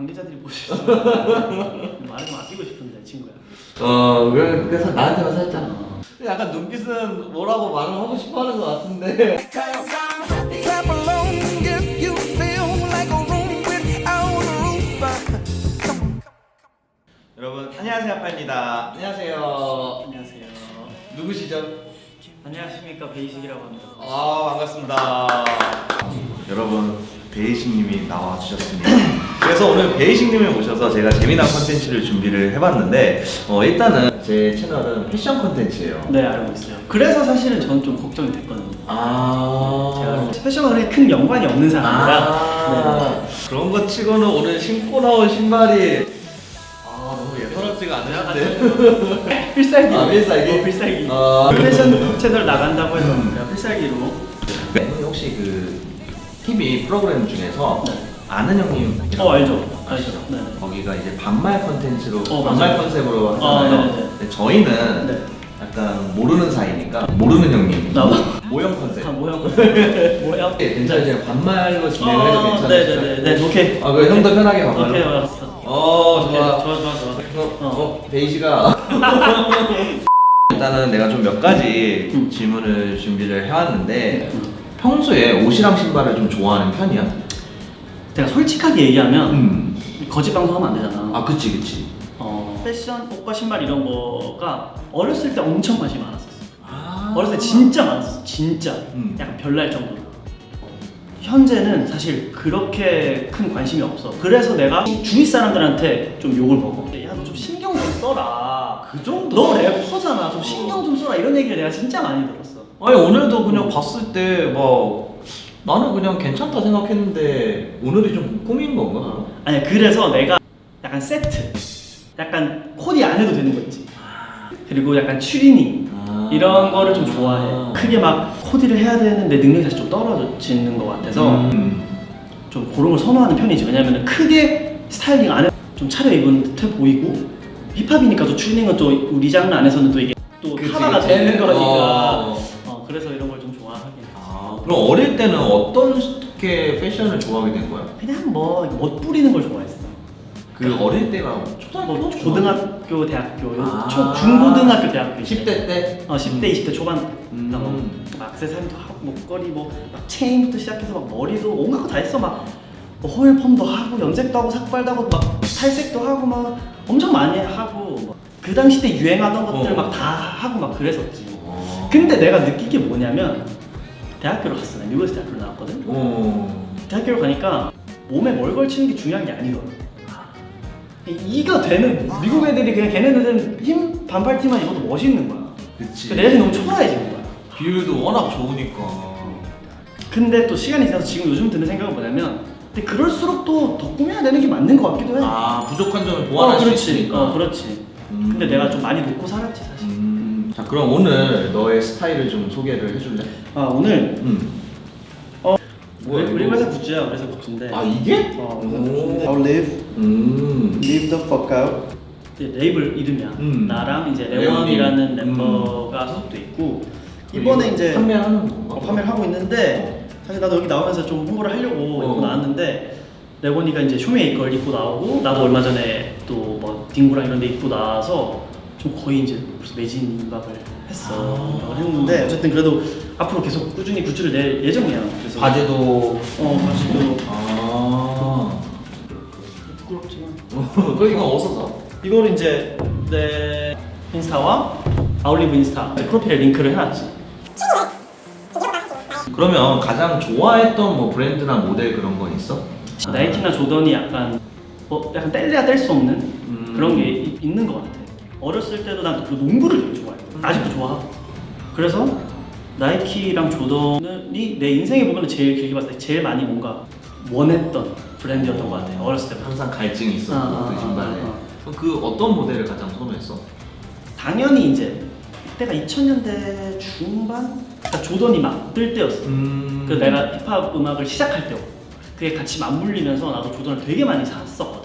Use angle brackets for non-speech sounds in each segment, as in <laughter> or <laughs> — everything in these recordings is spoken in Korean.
관계자들이 보시면 <laughs> 말을 좀 아끼고 싶은데 친구야. 어 그래- 그래서 나한테만 살짝 약간 눈빛은 뭐라고 말을 하고 싶어하는 것 같은데 Clap along if you feel like a room without a roof. 여러분 안녕하세요 아빠입니다. 안녕하세요 안녕하세요. 누구시죠? 안녕하십니까 베이식이라고 합니다. 아 반갑습니다. 여러분 베이식님이 나와 주셨습니다. 그래서 오늘 베이식님을 모셔서 제가 재미난 컨텐츠를 준비를 해봤는데 어, 일단은 제 채널은 패션 컨텐츠예요. 네 알고 있어요. 그래서 사실은 저는 좀 걱정이 됐거든요. 아 제가 패션과 그렇게 큰 연관이 없는 사람이라. 아 그런 거 치고는 오늘 신고 나온 신발이 아 너무 예사롭지가 네. <laughs> 필살기. 아, 필살기? 어, 필살기. 아. 패션 채널 나간다고 해서 음. 제가 필살기로. 네. 혹시 그 TV 프로그램 중에서 네. 아는 형님이라고 어 알죠. 알죠. 네. 거기가 이제 반말 컨텐츠로 어, 반말 맞아요. 컨셉으로 어, 하잖아요. 네네네. 근데 저희는 네. 약간 모르는 사이니까 모르는 형님 나도. 모형 컨셉. 아 모양. 모양. 네, 괜찮으세요? 반말로 진행을 해도 어, 괜찮으세요? 네네네. 네 오케이. 아, 그 형도 편하게 반말로. 오케이 알았어. 어, 오케이, 좋아. 좋아 좋아 좋아. 어, 어, 베이지가 <laughs> 일단은 내가 좀 몇 가지 음. 질문을 준비를 해왔는데 음. 평소에 옷이랑 신발을 좀 좋아하는 편이야? 내가 솔직하게 얘기하면 음. 거짓 방송하면 안 되잖아. 아, 그치, 그치. 어, 패션, 옷과 신발 이런 거가 어렸을 때 엄청 관심 이 많았었어. 아. 어렸을 때 진짜 많았었어. 진짜. 음. 약간 별날 정도로. 현재는 사실 그렇게 큰 관심이 없어. 그래서 내가 주위 사람들한테 좀 욕을 먹어. 야, 너 좀 신경 좀 써라. 그 정도? 너 래퍼잖아. 좀 신경 좀 써라. 이런 얘기를 내가 진짜 많이 들었어. 아니 오늘도 그냥 봤을 때 막 나는 그냥 괜찮다 생각했는데 오늘이 좀 꾸민 건가? 아니 그래서 내가 약간 세트, 약간 코디 안 해도 되는 거 있지. 그리고 약간 추리닝 아. 이런 거를 좀 좋아해. 크게 막 코디를 해야 되는 내 능력이 사실 좀 떨어지는 것 같아서 음. 좀 그런 걸 선호하는 편이지. 왜냐면 크게 스타일링 안 해, 좀 차려입은 듯해 보이고 힙합이니까 또 추리닝은 또 우리 장르 안에서는 또 이게 또 그치, 카바가 그치. 되는 거니까. 어. 어, 그래서 그럼 어릴 때는 어떤 게 패션을 좋아하게 된 거야? 그냥 뭐 멋 부리는 걸 좋아했어. 그 어릴 때가 초등학교, 뭐 고등학교, 대학교, 요 아. 초, 중고등학교, 대학교 10대 때? 어 10대, 20대 초반 음. 나 뭐, 막 액세서리도 하고 목걸이 뭐막 체인부터 시작해서 막 머리도 온갖 거 다 했어 막뭐 호일펌도 하고 염색도 하고 삭발도 하고 막 탈색도 하고 막 엄청 많이 하고 막그 당시 때 유행하던 것들 어. 막 다 하고 막 그랬었지 어. 근데 내가 느낀 게 뭐냐면 대학교를 갔어 나 미국에서 대학교를 나왔거든 어. 대학교를 가니까 몸에 뭘 걸치는 게 중요한 게 아니더라 이가 되는 미국 애들이 그냥 걔네들은 흰 반팔티만 입어도 멋있는 거야 그치. 내 자신이 너무 초라해지는 거야 비율도 워낙 좋으니까. 근데 또 시간이 지나서 지금 요즘 드는 생각은 뭐냐면 근데 그럴수록 또 더 꾸며야 되는 게 맞는 것 같기도 해 아, 부족한 점을 어, 보완할 수 그렇지 있으니까. 어, 그렇지 음. 근데 내가 좀 많이 놓고 살았지 그럼 오늘 너의 스타일을 좀 소개를 해줄래? 아 오늘 음. 어, 뭐야, 우리, 우리 이거? 회사 굿즈야 우리 회사 굿즈인데 아, 이게? 어, 오. I'll live, 음. live the fuck out. 이제 레이블 이름이야 음. 나랑 이제 레오님. 레원이라는 음. 멤버가 소속돼 있고 이번에 이거 이제 판매하는 건가? 어, 판매를 하고 있는데 사실 나도 여기 나오면서 좀 홍보를 하려고 어. 입고 나왔는데 레곤이가 이제 쇼메이 걸 입고 나오고 나도 얼마 전에 또 뭐 딩구랑 이런 데 입고 나와서 좀 거의 이제 매진 임박을 했어 아. 임박을 했는데 어쨌든 그래도 앞으로 계속 꾸준히 굿즈를 낼 예정이야 그래서 바지도 어 바지도 아. 부끄럽지만 <laughs> 그 이거 어디서 사? 이거를 이제 내 인스타와 아울리브 인스타 프로필에 링크를 해놨지 그러면 가장 좋아했던 뭐 브랜드나 모델 그런 건 있어? 나이키나 조던이 약간 뭐 약간 뗄래야 뗄 수 없는 음. 그런 게 이- 있는 것 같아. 어렸을 때도 난그 농구를 되게 좋아해. 아직도 좋아하고. 그래서 나이키랑 조던이 내 인생에 보면 제일 길게 봤을 때 제일 많이 뭔가 원했던 브랜드였던 것 같아. 어렸을 때부터. 항상 갈증이 있었고 아, 아, 그 신발에. 아, 아. 그럼 그 어떤 모델을 가장 선호했어? 당연히 이제 그때가 2000년대 중반? 그러니까 조던이 막 뜰 때였어. 음. 그 내가 힙합 음악을 시작할 때고 그게 같이 맞물리면서 나도 조던을 되게 많이 샀었거든.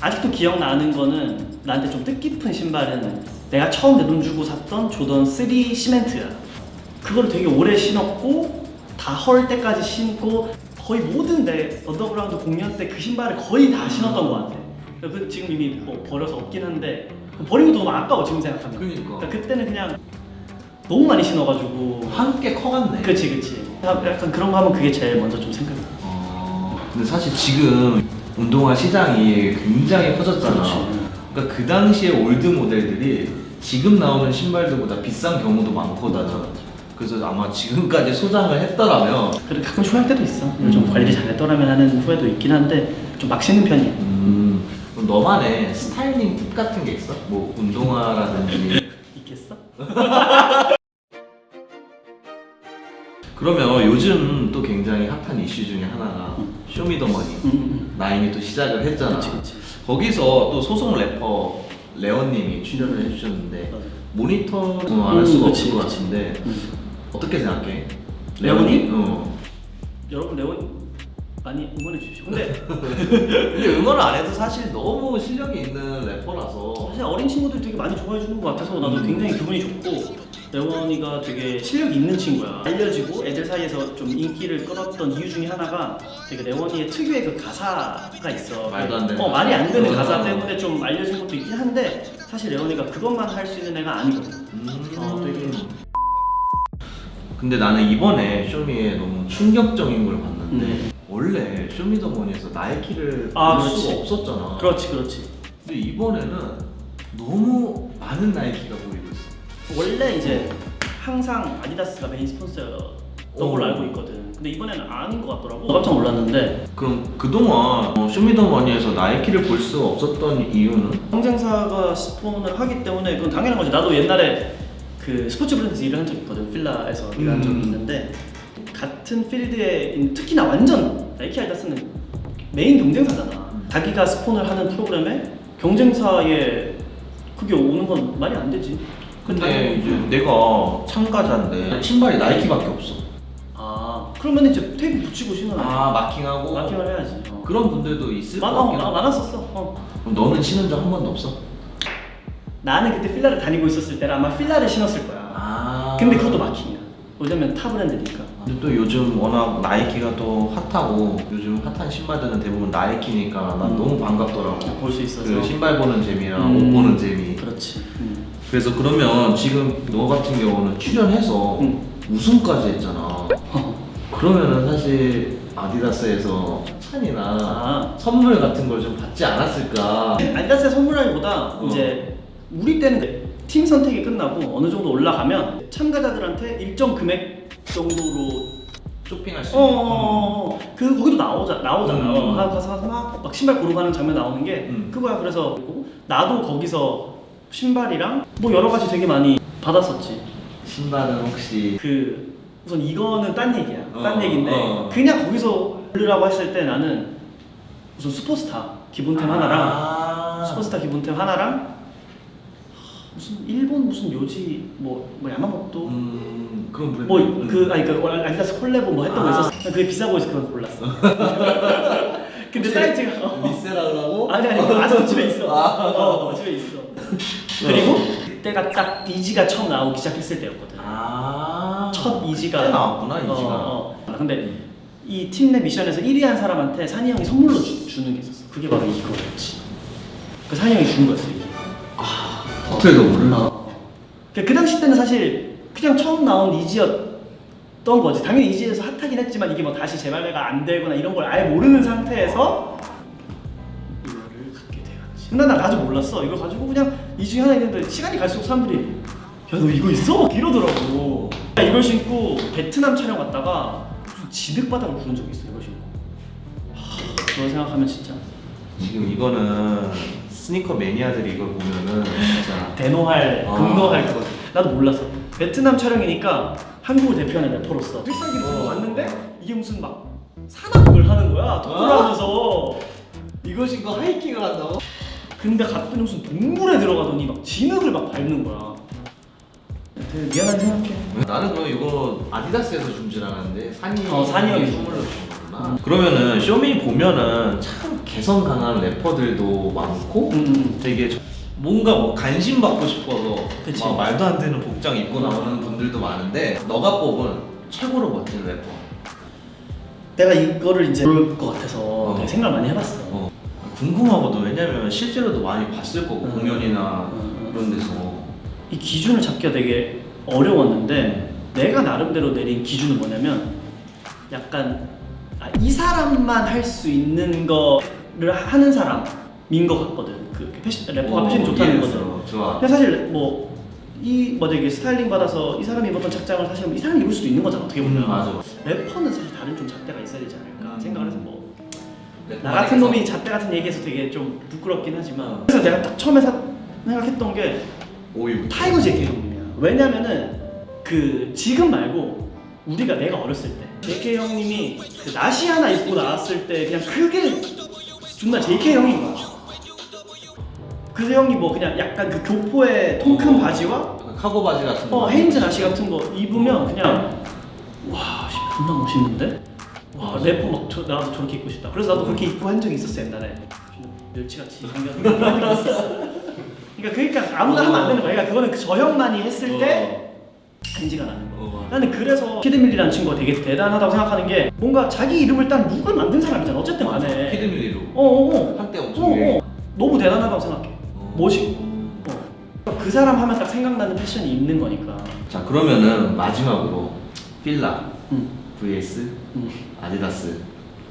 음. 아직도 기억나는 거는 나한테 좀 뜻깊은 신발은 내가 처음 내 돈 주고 샀던 조던 3 시멘트야. 그걸 되게 오래 신었고 다 헐 때까지 신고 거의 모든 내 언더그라운드 공연 때 그 신발을 거의 다 신었던 것 같아. 그 지금 이미 뭐 버려서 없긴 한데 버리고 너무 아까워 지금 생각하면. 그러니까. 그때는 그냥 너무 많이 신어가지고. 함께 커갔네. 그치 그치. 약간 그런 거 하면 그게 제일 먼저 좀 생각나. 어, 근데 사실 지금 운동화 시장이 굉장히 커졌잖아. 그러니까 그 당시에 올드 모델들이 지금 나오는 신발들보다 비싼 경우도 많거든. 그래서 아마 지금까지 소장을 했더라면 그래 가끔 후회할 때도 있어. 이걸 좀 관리 잘했더라면 하는 후회도 있긴 한데 좀막 신는 편이야. 음, 그럼 너만의 스타일링 팁 같은 게 있어? 뭐 운동화라든지 있겠어? <laughs> 그러면 요즘 또 굉장히 핫한 이슈 중에 하나가 쇼미더머니 음, 음. 나인이 또 시작을 했잖아 그치, 그치. 거기서 또 소속 래퍼 레온님이 출연을 해주셨는데 맞아. 모니터는 안할 음, 수가 없을 것 그치. 같은데 음. 어떻게 생각해? 레온이? 어. 여러분 레온 많이 응원해 주십시오. 근데 <laughs> 근데 응원을 안 해도 사실 너무 실력이 있는 래퍼라서 사실 어린 친구들이 되게 많이 좋아해 주는 것 같아서 나도 굉장히 기분이 좋고 레원이가 되게 실력 있는 친구야. 알려지고 애들 사이에서 좀 인기를 끌었던 이유 중에 하나가 되게 레원이의 특유의 그 가사가 있어. 말도 안 되는 어 말이 안 되는 어. 가사 때문에 좀 알려진 것도 있긴 한데 사실 레원이가 그것만 할 수 있는 애가 아니거든. 음. 어, 되게 근데 나는 이번에 쇼미에 너무 충격적인 걸 봤는데 음. 원래 쇼미더머니에서 나이키를 아, 볼 그렇지. 수가 없었잖아. 그렇지 그렇지. 근데 이번에는 너무 많은 나이키가 보이고 있어. 원래 이제 항상 아디다스가 메인 스폰서였던 걸로 어. 알고 있거든. 근데 이번에는 아닌 것 같더라고. 깜짝 놀랐는데 그럼 그동안 어, 쇼미더머니에서 나이키를 볼 수가 없었던 이유는? 경쟁사가 스폰을 하기 때문에 그건 당연한 거지. 나도 옛날에 그 스포츠 브랜드에서 일을 한 적이 있거든. 필라에서 일을 한 적이 음. 있는데 같은 필드에 있는- 특히나 완전 나이키 아디다스는 메인 경쟁사잖아. 자기가 스폰을 하는 프로그램에 경쟁사에 그게 오는 건 말이 안 되지. 근데 당연히- 이제 내가 참가자인데 신발이 나이키밖에 없어. 아 그러면 이제 테이프 붙이고 신어야 아 마킹하고 마킹을 해야지. 어. 그런 분들도 있을 많아, 것 같긴 어, 한데. 많았었어. 어. 그럼 너는 신은 적 한 번도 없어? 나는 그때 필라를 다니고 있었을 때는 아마 필라를 신었을 거야. 아. 근데 그것도 마킹이야. 왜냐면 타 브랜드니까. 근데 또 요즘 워낙 나이키가 또 핫하고 요즘 핫한 신발들은 대부분 나이키니까 난 음. 너무 반갑더라고. 볼 수 있어서. 그 신발 보는 재미랑 음. 옷 보는 재미. 그렇지. 음. 그래서 그러면 지금 너 같은 경우는 출연해서 음. 우승까지 했잖아. 그러면은 사실 아디다스에서 칭찬이나 아. 선물 같은 걸 좀 받지 않았을까? 아디다스의 선물하기보다 어. 이제 우리 때는 팀 선택이 끝나고 어느 정도 올라가면 참가자들한테 일정 금액 정도로 쇼핑할 수 어, 있는. 어, 어, 어. 그 거기도 나오자 나오잖아. 음. 어, 가서 막, 막 신발 고르고 하는 장면 나오는 게 음. 그거야. 그래서 나도 거기서 신발이랑 뭐 여러 가지 되게 많이 받았었지. 신발은 혹시 그 우선 이거는 딴 얘기야. 딴 어, 얘기인데 어. 그냥 거기서 고르라고 했을 때 나는 우선 슈퍼스타 기본템 하나랑 아. 슈퍼스타 기본템 하나랑 무슨 일본 무슨 요지 뭐, 뭐 야마모토 음 그런 브랜드. 뭐 그 아니 그 아디다스 콜레보 뭐 했던 거 아. 있었어. 그게 비싸 보여서 그건 골랐어. <laughs> 근데 혹시 사이즈가 어. 리셀하려고? 아니 아니 아직도 집에 있어. 아. 어, 집에 있어. 그리고 그때가 딱 이지가 처음 나오기 시작했을 때였거든. 아. 첫 이지가 그때 나왔구나 이지가. 어, 어. 근데 이 팀 내 미션에서 1위 한 사람한테 산이 형이 선물로 주, 주는 게 있었어. 그게 바로 이거였지. 그 산이 형이 준 거였어 이 게. 호텔도 몰라. 어. 그, 그 당시 때는 사실 그냥 처음 나온 이지였던 거지. 당연히 이지에서 핫하긴 했지만 이게 뭐 다시 재발매가 안 되거나 이런 걸 아예 모르는 상태에서 이거를 갖게 되었지. 근데 난 아직 몰랐어. 이걸 가지고 그냥 이 중에 하나 있는데 시간이 갈수록 사람들이 야 너 이거 있어? 막 이러더라고. 이걸 신고 베트남 촬영 갔다가 무슨 지득바닥을 부른 적이 있어. 이걸 신고. 하, 그걸 생각하면 진짜 지금 이거는 스니커 매니아들이 이걸 보면은 진짜 <laughs> 대노할, 아. 극노할 그거지. 나도 몰랐어. 베트남 촬영이니까 한국을 대표하는 래퍼로서 필살기를 들고 어. 왔는데 이게 무슨 막 산악을 하는 거야. 돌아오면서 이거 신고 하이킹을 한다고? 근데 갔더니 무슨 동물에 들어가더니 막 진흙을 막 밟는 거야. 되게 미안하게 생각해. 나는 그럼 이거 아디다스에서 준줄 알았는데 산이 어, 산이 형이 선물로 준 거구나. 그러면은 쇼미 보면은 참 개성 강한 래퍼들도 많고 음. 되게 저- 뭔가 뭐 관심 받고 싶어서 그치. 막 말도 안 되는 복장 입고 나오는 분들도 많은데 너가 뽑은 최고로 멋진 래퍼. 내가 이거를 이제 그럴 것 같아서 어. 되게 생각을 많이 해봤어. 어, 궁금하거든. 왜냐면 실제로도 많이 봤을 거고 음. 공연이나 음. 그런 데서. 이 기준을 잡기가 되게 어려웠는데 내가 나름대로 내린 기준은 뭐냐면 약간 아, 이 사람만 할 수 있는 거 를 하는 사람인 것 같거든. 그 패션 래퍼가 패션이 좋다는 거죠. 어, 좋아. 근데 사실 뭐이 뭐지 이게 스타일링 받아서 이 사람이 입었던 착장을 사실 이 사람이 입을 수도 있는 거잖아 어떻게 보면. 음, 맞아. 래퍼는 사실 다른 좀 잣대가 있어야 되지 않을까 음. 생각을 해서 뭐 네, 나 같은 놈이 잣대 같은 얘기해서 되게 좀 부끄럽긴 하지만 그래서 내가 딱 처음에 사- 생각했던 게 오유. 타이거 JK 형님이야. 왜냐면은 그 지금 말고 우리가 내가 어렸을 때 JK 형님이 그 나시 하나 입고 나왔을 때 그냥 그게 존나 JK 형인 거야. 그 형이 뭐 그냥 약간 그 교포의 통큰 바지와 약간 카고 바지 같은 어 헤인즈 나시 같은 거 입으면 그냥 와 씨, 존나 멋있는데 와 래퍼 막 저, 나도 저렇게 입고 싶다. 그래서 나도 그렇게 입고 한 적이 있었어 옛날에. 좀 멸치같이 있었어. <laughs> 그러니까 그러니까 아무나 하면 안 되는 거야. 그러니까 그거는 그저 형만이 했을 때 간지가 나는 거야. 어. 나는 그래서 키드밀리라는 친구가 되게 대단하다고 생각하는 게 뭔가 자기 이름을 딴 룩을 만든 사람이잖아. 어쨌든 간에. 키드밀리로. 어어어. 한때 엄청 어, 유행. 어. 너무 대단하다고 생각해. 어. 멋있고. 어. 그 사람 하면 딱 생각나는 패션이 있는 거니까. 자 그러면은 마지막으로 필라 응. vs 응. 아디다스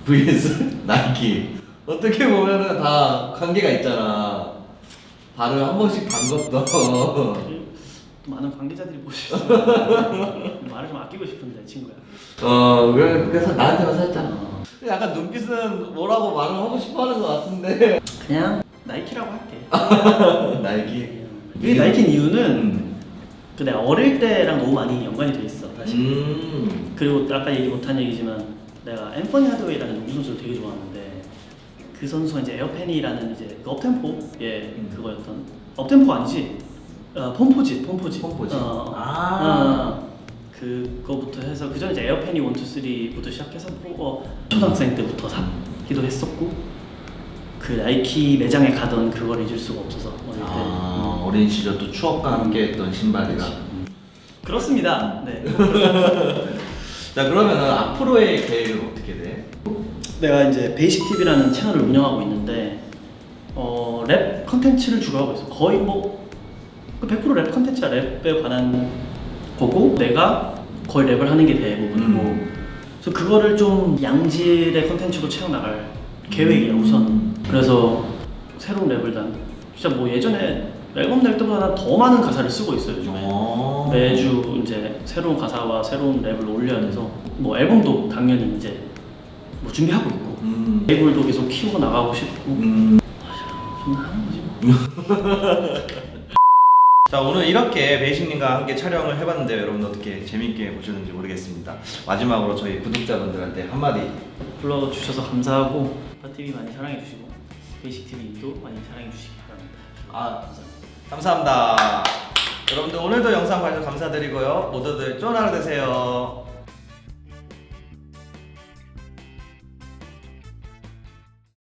vs <laughs> 나이키 어떻게 보면은 다 관계가 있잖아. 발을 한 번씩 담궜던. <laughs> 또 많은 관계자들이 보시죠. <laughs> 말을 좀 아끼고 싶은데 친구야. 어 그래- 그래서 나한테만 살짝. 약간 눈빛은 뭐라고 말을 하고 싶어 하는 것 같은데. 그냥 나이키라고 할게. <laughs> 나이키. 이게 나이키는 이유는 음. 그 내가 어릴 때랑 너무 많이 연관이 돼 있어 사실. 음. 그리고 아까 얘기 못한 얘기지만 내가 앰퍼니 하드웨이라는 농구 선수를 되게 좋아하는데 그 선수가 이제 에어펜이라는 이제 그 업템포의 음. 그거였던 업템포 아니지? 어, 폼포짓 폼포짓 폼포짓. 어, 아. 어, 그거부터 해서 그 전에 이제 에어펜이 1, 2, 3부터 시작해서 뭐, 어, 초등학생 때부터 샀기도 했었고 그 나이키 매장에 가던 그걸 잊을 수가 없어서 어릴 때 아 어린 시절 또 추억과 함께 했던 신발이라. 음. 그렇습니다. 네. <laughs> 자 그러면은 앞으로의 계획은 어떻게 돼? 내가 이제 베이식 TV라는 채널을 운영하고 있는데 어, 랩 컨텐츠를 주로 하고 있어. 거의 뭐 100%랩 컨텐츠야. 랩에 관한 거고 내가 거의 랩을 하는 게 대부분이고 음. 그래서 그거를 좀 양질의 컨텐츠로 채워 나갈 계획이야 우선. 그래서 새로운 랩을 난 진짜 뭐 예전에 앨범 낼 때보다 난더 많은 가사를 쓰고 있어요 요즘에. 어. 매주 이제 새로운 가사와 새로운 랩을 올려야 돼서 뭐 앨범도 당연히 이제 뭐 준비하고 있고 음. 레이블도 계속 키우고 나가고 싶고 음. 존나 하는 거지 뭐. <laughs> 자 오늘 이렇게 베이식님과 함께 촬영을 해봤는데 여러분 어떻게 재밌게 보셨는지 모르겠습니다. 마지막으로 저희 구독자분들한테 한마디. 불러주셔서 감사하고 파TV 많이 사랑해주시고 베이식 TV도 많이 사랑해주시기 바랍니다 아 감사합니다. 여러분들 오늘도 영상 봐주셔서 감사드리고요. 모두들 하루 되세요.